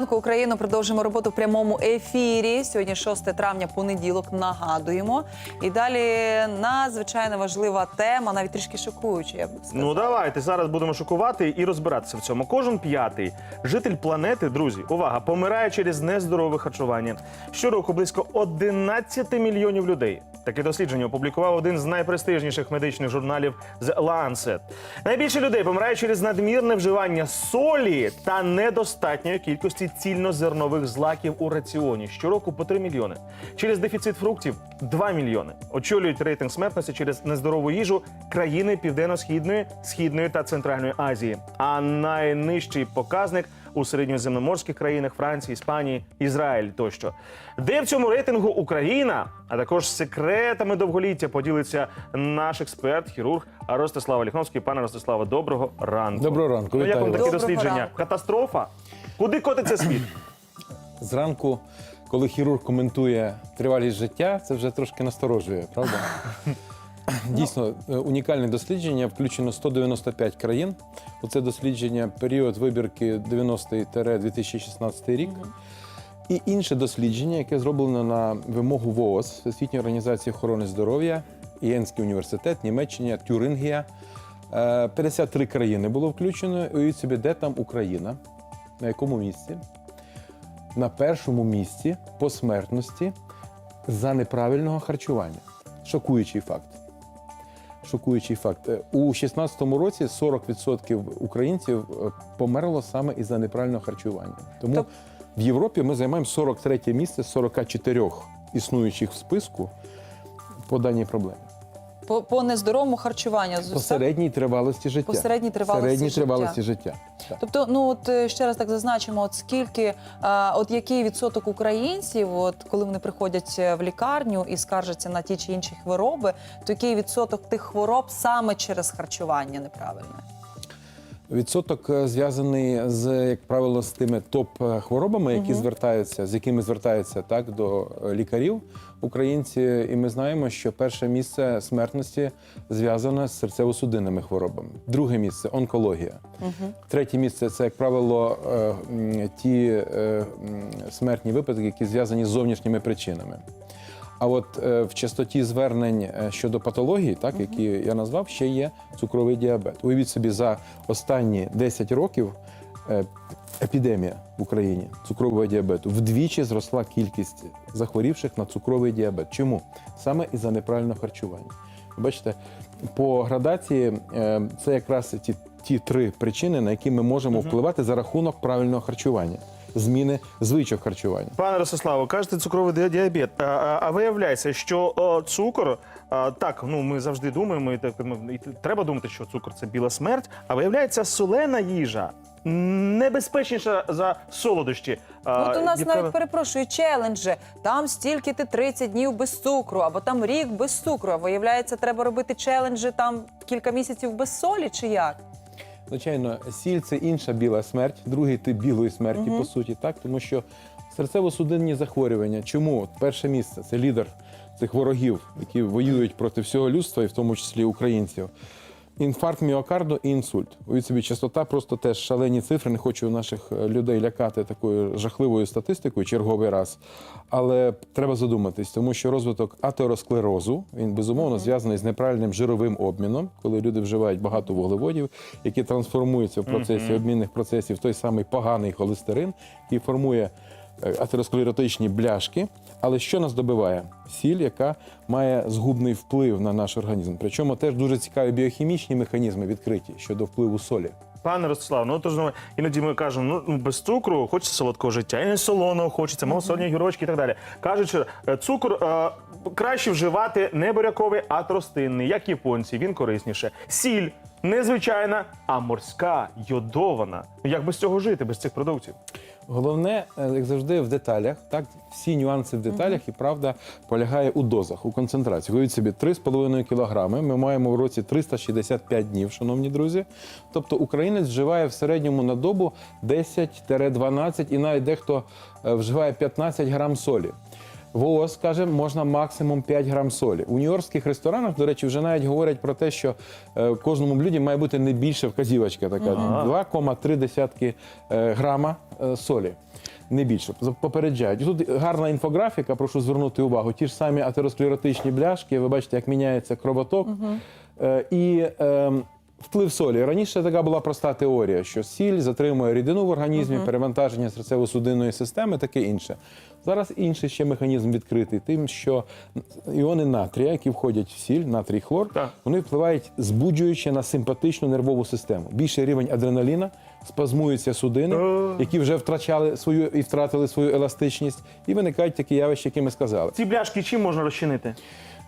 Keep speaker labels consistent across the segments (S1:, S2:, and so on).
S1: ранку Україну. Продовжуємо роботу в прямому ефірі. Сьогодні 6 травня, понеділок. Нагадуємо. І далі надзвичайно важлива тема, навіть трішки шокуюча. Я б сказала.
S2: Ну давайте зараз будемо шокувати і розбиратися в цьому. Кожен п'ятий житель планети, друзі, увага, помирає через нездорове харчування. Щороку близько 11 мільйонів людей. Таке дослідження опублікував один з найпрестижніших медичних журналів The Lancet. Найбільше людей помирає через надмірне вживання солі та недостатньої кількості цільнозернових злаків у раціоні. Щороку по 3 мільйони. Через дефіцит фруктів 2 мільйони. Очолюють рейтинг смертності через нездорову їжу країни Південно-Східної, Східної та Центральної Азії. А найнижчий показник у середньоземноморських країнах Франції, Іспанії, Ізраїль тощо. Де в цьому рейтингу Україна, а також секретами довголіття поділиться наш експерт, хірург Ростислава Ліхновський. Пане Ростиславе, доброго ранку.
S3: Доброго ранку,
S2: Ну, як вам таке дослідження?
S1: ранку.
S2: Катастрофа? Куди котиться світ?
S3: Зранку, коли хірург коментує тривалість життя, це вже трошки насторожує, правда? Дійсно, е, унікальне дослідження, включено 195 країн. Оце дослідження період вибірки 90-2016 рік. І інше дослідження, яке зроблено на вимогу ВООЗ, Всесвітньої організації охорони здоров'я, Єнський університет, Німеччина, Тюрингія. Е, 53 країни було включено. Уявіть собі, де там Україна, на якому місці? На першому місці по смертності за неправильного харчування. Шокуючий факт. Шокуючий факт. Е, У 2016 році 40% українців е, померло саме із-за неправильного харчування. Тому
S1: Тоб-
S3: в Європі ми займаємо 43 місце з 44 існуючих в списку по даній проблемі.
S1: По, по нездоровому харчуванню.
S3: По середній тривалості життя.
S1: По середній тривалості
S3: Середній
S1: життя.
S3: тривалості життя. Так.
S1: Тобто, ну от е, ще раз так зазначимо, от скільки, а, от який відсоток українців, от коли вони приходять е, в лікарню і скаржаться на ті чи інші хвороби, то який відсоток тих хвороб саме через харчування неправильне?
S3: Відсоток е, зв'язаний з, як правило, з тими топ-хворобами, які звертаються, з якими звертаються так до е, лікарів українці. І ми знаємо, що перше місце смертності зв'язане з серцево-судинними хворобами. Друге місце онкологія. Третє місце це, як правило, е, ті е, смертні випадки, які зв'язані з зовнішніми причинами. А от е, в частоті звернень щодо патології, так які я назвав, ще є цукровий діабет. Уявіть собі, за останні 10 років епідемія в Україні цукрового діабету вдвічі зросла кількість захворівших на цукровий діабет. Чому? Саме із-за неправильного харчування. Бачите, по градації е, це якраз ті, ті три причини, на які ми можемо впливати за рахунок правильного харчування, зміни звичок харчування.
S2: Пане Ростиславе, кажете, цукровий ді- діабет. А, а, а виявляється, що о, цукор, а, так, ну ми завжди думаємо, і так ну, і треба думати, що цукор це біла смерть. А виявляється, солена їжа небезпечніша за солодощі.
S1: От у нас
S2: яка-
S1: навіть перепрошую челенджі. Там стільки ти 30 днів без цукру, або там рік без цукру. А виявляється, треба робити челенджі там кілька місяців без солі, чи як?
S3: Звичайно, сіль це інша біла смерть, другий тип білої смерті, по суті, так тому що серцево-судинні захворювання. Чому перше місце це лідер цих ворогів, які воюють проти всього людства, і в тому числі українців. Інфаркт міокарду і інсульт. Уявіть собі, частота просто теж шалені цифри. Не хочу наших е, людей лякати такою жахливою статистикою черговий раз. Але треба задуматись, тому що розвиток атеросклерозу він безумовно зв'язаний з неправильним жировим обміном, коли люди вживають багато вуглеводів, які трансформуються в процесі обмінних процесів в той самий поганий холестерин, який формує атеросклеротичні бляшки. Але що нас добиває? Сіль, яка має згубний вплив на наш організм. Причому теж дуже цікаві біохімічні механізми відкриті щодо впливу солі.
S2: Пане Ростислав, ну тож ну, іноді ми кажемо, ну, ну без цукру хочеться солодкого життя, і не солоного хочеться, малосольні гірочки і так далі. Кажуть, що е, цукор е, краще вживати не буряковий, а тростинний, як японці, він корисніше. Сіль незвичайна, а морська, йодована. Як без цього жити, без цих продуктів?
S3: Головне, е, як завжди, в деталях. Так, всі нюанси в деталях, і правда полягає у дозах, у концентрації. Уявіть собі, 3,5 кілограми. Ми маємо в році 365 днів, шановні друзі. Тобто українець вживає в середньому на добу 10-12 і навіть дехто е, вживає 15 грам солі. ВООЗ каже, можна максимум 5 грам солі. У нью-йоркських ресторанах, до речі, вже навіть говорять про те, що е, кожному блюді має бути не більше вказівочка, така 2,3 десятки е, грама е, солі. не більше. Попереджають. І Тут гарна інфографіка, прошу звернути увагу. Ті ж самі атеросклеротичні бляшки, ви бачите, як міняється кровоток. Е, і е, вплив солі. Раніше така була проста теорія, що сіль затримує рідину в організмі, перевантаження серцево-судинної системи, таке інше. Зараз інший ще механізм відкритий, тим, що іони натрія, які входять в сіль, натрій хлор,
S2: Так.
S3: вони впливають збуджуючи на симпатичну нервову систему. Більший рівень адреналіна, спазмуються судини, які вже втрачали свою і втратили свою еластичність, і виникають такі явища, які ми сказали.
S2: Ці бляшки чим можна розчинити?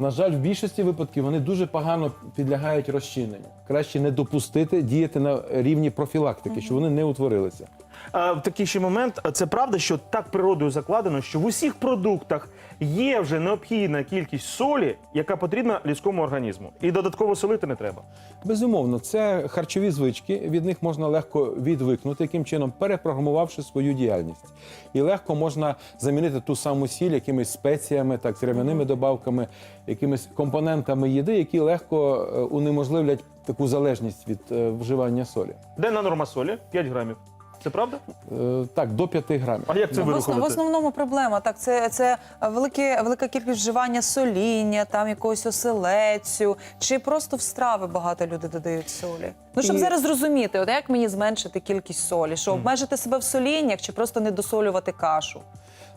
S3: На жаль, в більшості випадків вони дуже погано підлягають розчиненню. Краще не допустити діяти на рівні профілактики, щоб вони не утворилися.
S2: А, в такий ще момент, це правда, що так природою закладено, що в усіх продуктах є вже необхідна кількість солі, яка потрібна людському організму. І додатково солити не треба.
S3: Безумовно, це харчові звички. Від них можна легко відвикнути, яким чином перепрограмувавши свою діяльність. І легко можна замінити ту саму сіль якимись спеціями, так трав'яними добавками, якимись компонентами їди, які легко е, унеможливлять таку залежність від е, вживання солі.
S2: Денна норма солі 5 грамів. Це правда?
S3: Е, Так, до 5 грамів.
S2: А як це
S1: В основ- в
S2: вирахувати?
S1: основному проблема так. Це, це велике, велика кількість вживання соління, там якогось оселецю, чи просто в страви багато люди додають солі. Ну щоб
S3: І-
S1: зараз зрозуміти, от як мені зменшити кількість солі, що обмежити себе в соліннях, чи просто не досолювати кашу.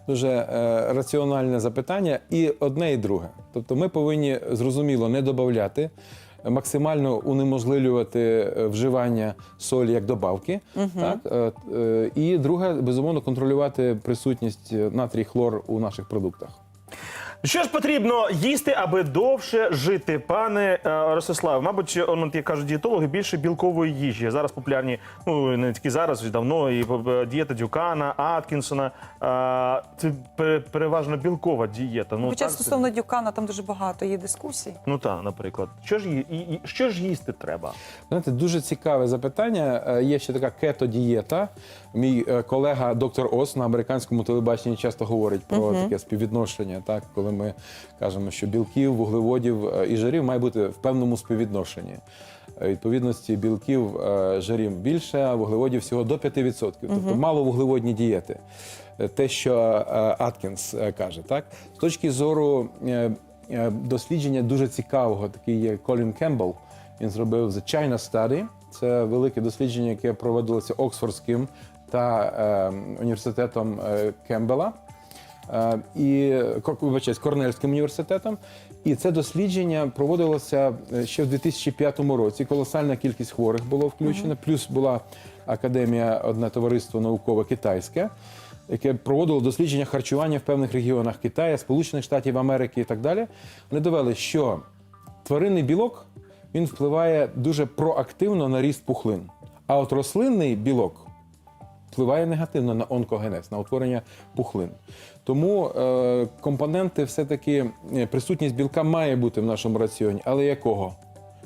S3: Дуже е, раціональне запитання, і одне, і друге. Тобто, ми повинні зрозуміло не додати, максимально унеможливлювати е, вживання солі як добавки. Так? Е, е, і друге, безумовно, контролювати присутність натрій хлор у наших продуктах.
S2: Що ж потрібно їсти, аби довше жити, пане е, Ростиславе? Мабуть, от, як кажуть дієтологи, більше білкової їжі. Зараз популярні, ну не тільки зараз, вже давно, і е, дієта Дюкана, Аткінсона. Е, Це переважно білкова дієта. Ну,
S1: Хоча
S2: так, це-
S1: стосовно дюкана там дуже багато є дискусій.
S2: ну так, наприклад. Що ж, і, і, що ж їсти треба?
S3: Знаєте, дуже цікаве запитання. Є ще така кето-дієта. Мій колега доктор Ос на американському телебаченні часто говорить про таке співвідношення, так коли ми кажемо, що білків, вуглеводів е, і жирів має бути в певному співвідношенні. Е, Відповідності білків е, жирів більше, а вуглеводів всього до 5%. Тобто маловуглеводні дієти. Е, Те, що Аткінс каже, так з точки зору дослідження дуже цікавого, такий є Колін Кембл. Він зробив The China Study. Це велике дослідження, яке проводилося Оксфордським та е, університетом Кембела. Е, і вибачаюсь, Корнельським університетом. І це дослідження проводилося е, ще в 2005 році. Колосальна кількість хворих було включено. Плюс була академія, одне товариство наукове китайське, яке проводило дослідження харчування в певних регіонах Китаю, Сполучених Штатів Америки і так далі. Вони довели, що тваринний білок він впливає дуже проактивно на ріст пухлин. А от рослинний білок впливає негативно на онкогенез, на утворення пухлин. Тому е, компоненти все-таки е, присутність білка має бути в нашому раціоні, але якого?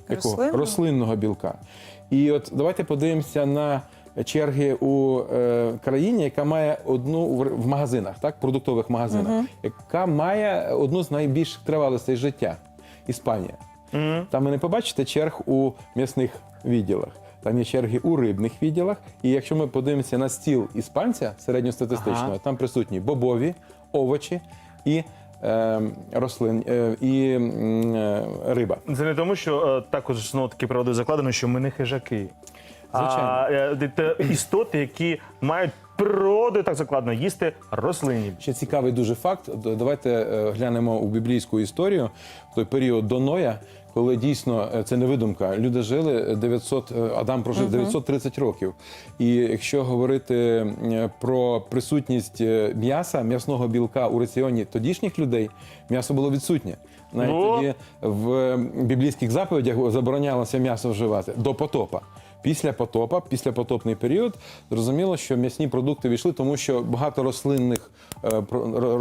S3: якого?
S1: Рослинного?
S3: Рослинного білка. І от давайте подивимося на черги у е, країні, яка має одну в, в магазинах, так, продуктових магазинах, яка має одну з найбільш тривалостей життя Іспанія. Там ви не побачите черг у м'ясних відділах. Там є черги у рибних відділах. І якщо ми подивимося на стіл іспанця середньостатистичного,
S2: Ага.
S3: там присутні бобові, овочі і е, рослин, е, і е, риба.
S2: Це не тому, що е, також знову таки природою закладено, що ми не хижаки.
S3: Звичайно.
S2: А це істоти, які мають природою так закладено їсти рослинні.
S3: Ще цікавий дуже факт. Давайте е, глянемо у біблійську історію в той період до Ноя, коли дійсно е, це не видумка. Люди жили 900, е, Адам прожив 930 років. І якщо говорити про присутність м'яса, м'ясного білка у раціоні тодішніх людей, м'ясо було відсутнє. Навіть
S2: Ну.
S3: тоді в біблійських заповідях заборонялося м'ясо вживати до потопа. Після потопа, після потопний період, зрозуміло, що м'ясні продукти війшли, тому що багато рослинних е,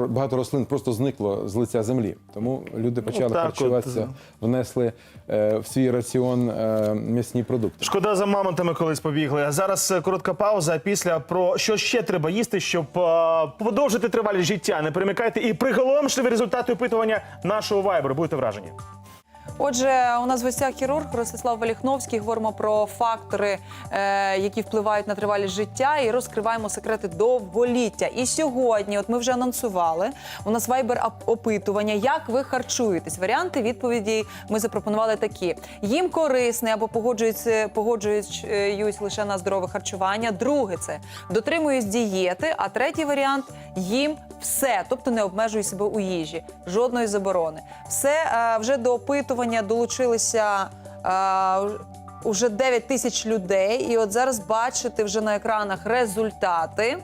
S3: багато рослин просто зникло з лиця землі. Тому люди почали
S2: так
S3: харчуватися,
S2: от.
S3: внесли е, в свій раціон е, м'ясні продукти.
S2: Шкода за мамонтами колись побігли. А зараз е, коротка пауза. а Після про що ще треба їсти, щоб е, подовжити тривалість життя. Не перемикайте і приголомшливі результати опитування нашого вайберу. Будете вражені.
S1: Отже, у нас в гостях хірург Ростислав Валіхновський. Говоримо про фактори, е, які впливають на тривалість життя, і розкриваємо секрети довголіття. І сьогодні, от ми вже анонсували, у нас вайбер опитування, як ви харчуєтесь. Варіанти відповіді ми запропонували такі: їм корисне або погоджуються, погоджують лише на здорове харчування. Друге це дотримуюсь дієти. А третій варіант їм все, тобто не обмежую себе у їжі, жодної заборони. Все е, вже до опитування долучилися. е, Уже 9 тисяч людей, і от зараз бачите вже на екранах результати.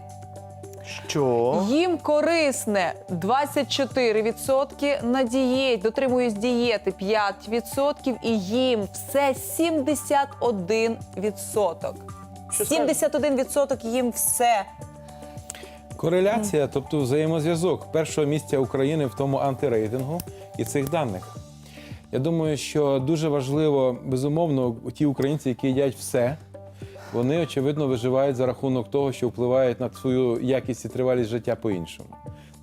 S2: Що?
S1: Їм корисне 24%, на дієті, дотримуюсь дієти 5%, і їм все 71%.
S2: Що
S1: 71% їм все.
S3: Кореляція, тобто взаємозв'язок першого місця України в тому антирейтингу і цих даних. Я думаю, що дуже важливо, безумовно, ті українці, які їдять все, вони очевидно виживають за рахунок того, що впливають на свою якість і тривалість життя по-іншому.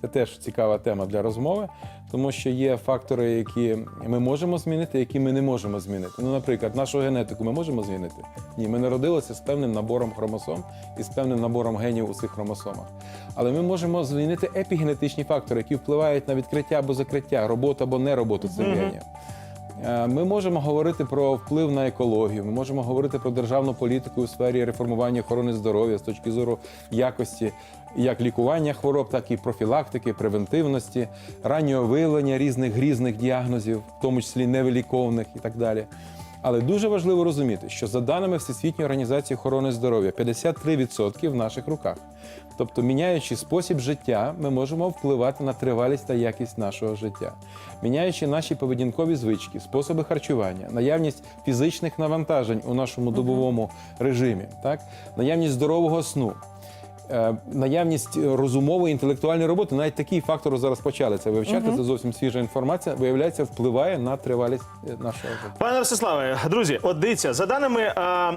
S3: Це теж цікава тема для розмови, тому що є фактори, які ми можемо змінити, які ми не можемо змінити. Ну, наприклад, нашу генетику ми можемо змінити? Ні, ми народилися з певним набором хромосом і з певним набором генів у цих хромосомах. Але ми можемо змінити епігенетичні фактори, які впливають на відкриття або закриття, роботу або не роботу цих генів. Е, Ми можемо говорити про вплив на екологію. Ми можемо говорити про державну політику у сфері реформування охорони здоров'я з точки зору якості як лікування хвороб, так і профілактики, превентивності, раннього виявлення різних грізних діагнозів, в тому числі невиліковних і так далі. Але дуже важливо розуміти, що за даними Всесвітньої організації охорони здоров'я, 53% в наших руках. Тобто, міняючи спосіб життя, ми можемо впливати на тривалість та якість нашого життя, міняючи наші поведінкові звички, способи харчування, наявність фізичних навантажень у нашому добовому режимі, так? Наявність здорового сну. Е, Наявність розумової інтелектуальної роботи, навіть такий фактор зараз почали це вивчати. Це зовсім свіжа інформація. Виявляється, впливає на тривалість е, нашого життя.
S2: Пане Ростиславе, друзі, от дивіться, за даними а,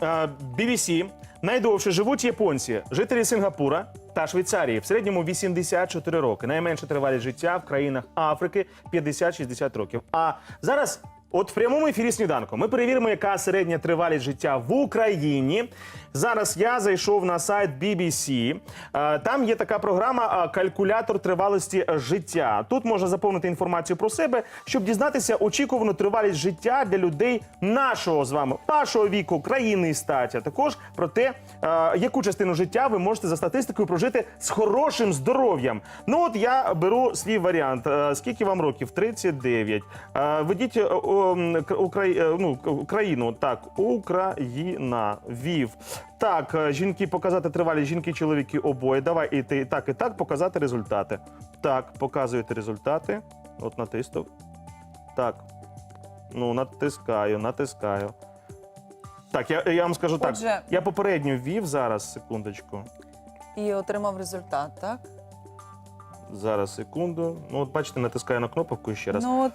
S2: а, BBC, найдовше живуть японці, жителі Сингапура та Швейцарії. В середньому 84 роки. Найменша тривалість життя в країнах Африки 50-60 років. А зараз. От в прямому ефірі сніданку ми перевіримо, яка середня тривалість життя в Україні. Зараз я зайшов на сайт BBC. Е, Там є така програма е, калькулятор тривалості життя. Тут можна заповнити інформацію про себе, щоб дізнатися очікувану тривалість життя для людей нашого з вами вашого віку, країни і статі. Також про те, е, яку частину життя ви можете за статистикою прожити з хорошим здоров'ям. Ну от я беру свій варіант. Скільки вам років? 39. Е, Ведіть е, ну, к- Україну. Так, Україна. Вів. Так, е, жінки показати тривалість, жінки, чоловіки обоє. Давай і ти так, і так показати результати. Так, показуєте результати. От натиснув. Так. Ну, натискаю, натискаю. Так, я, я вам скажу так.
S1: Отже-
S2: Я попередньо ввів зараз, секундочку.
S1: І отримав результат, так?
S2: Зараз, секунду. Ну, от бачите, натискаю на кнопку ще раз.
S1: Ну от.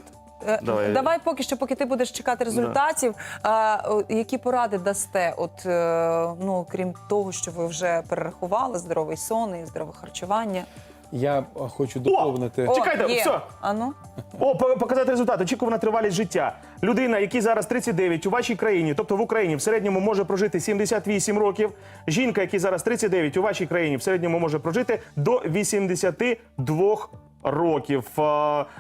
S1: Е,
S2: Давай.
S1: Давай поки що, поки ти будеш чекати результатів, а, о, які поради дасте? От е, ну крім того, що ви вже перерахували здоровий сон і здорове харчування.
S3: Я хочу доповнити.
S1: О,
S2: Чекайте,
S1: є.
S2: все.
S1: А ну?
S2: О, по- показати результат. Очікувана тривалість життя. Людина, якій зараз 39 у вашій країні, тобто в Україні, в середньому може прожити 78 років. Жінка, якій зараз 39 у вашій країні, в середньому може прожити до 82 років.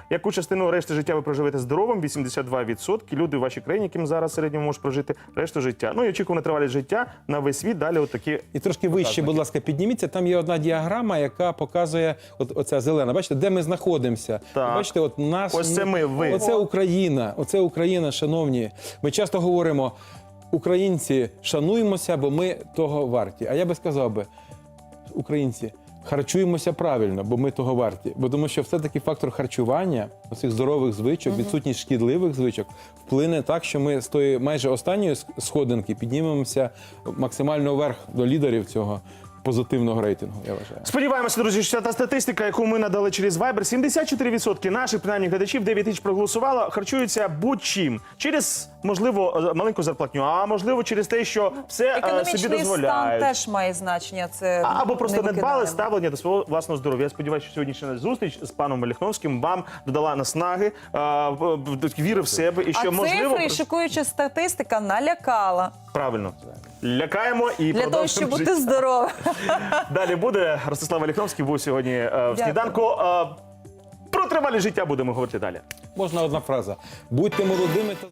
S2: Яку частину решти життя ви проживете здоровим? 82%. Люди в вашій країні, яким зараз в середньому можуть прожити решту життя. Ну і очікувана тривалість життя на весь світ. Далі отакі.
S3: І трошки вище, будь ласка, підніміться. Там є одна діаграма, яка показує от оця зелена. Бачите, де ми знаходимося?
S2: Так.
S3: Бачите, от нас
S2: Ось це ми, ви.
S3: Оце Україна. Оце Україна, шановні. Ми часто говоримо, українці, шануємося, бо ми того варті. А я би сказав би, українці. Харчуємося правильно, бо ми того варті. Бо тому, що все-таки фактор харчування, цих здорових звичок, відсутність шкідливих звичок, вплине так, що ми з тої майже останньої сходинки піднімемося максимально вверх до лідерів цього позитивного рейтингу. Я вважаю.
S2: Сподіваємося, друзі, що та статистика, яку ми надали через Viber, 74% наших принаймні глядачів, 9 тисяч проголосувало, харчуються будь-чим через можливо е, маленьку зарплатню, а можливо через те, що все е, собі
S1: Економічний стан
S2: дозволяють.
S1: теж має значення. Це
S2: Або просто
S1: не
S2: дбали
S1: викидаємо.
S2: ставлення до свого власного здоров'я. Я сподіваюся, що сьогоднішня зустріч з паном Маліхновським вам додала наснаги, е, в- в- віри в себе і що
S1: а
S2: можливо
S1: цифри, і шокуюча статистика налякала
S2: правильно лякаємо і
S1: для того, щоб
S2: жити.
S1: бути здоровим.
S2: Далі буде Ростислав Оліхновський був сьогодні е, в сніданку. Е, Про тривалі життя будемо говорити далі.
S3: Можна одна фраза: будьте молодими та.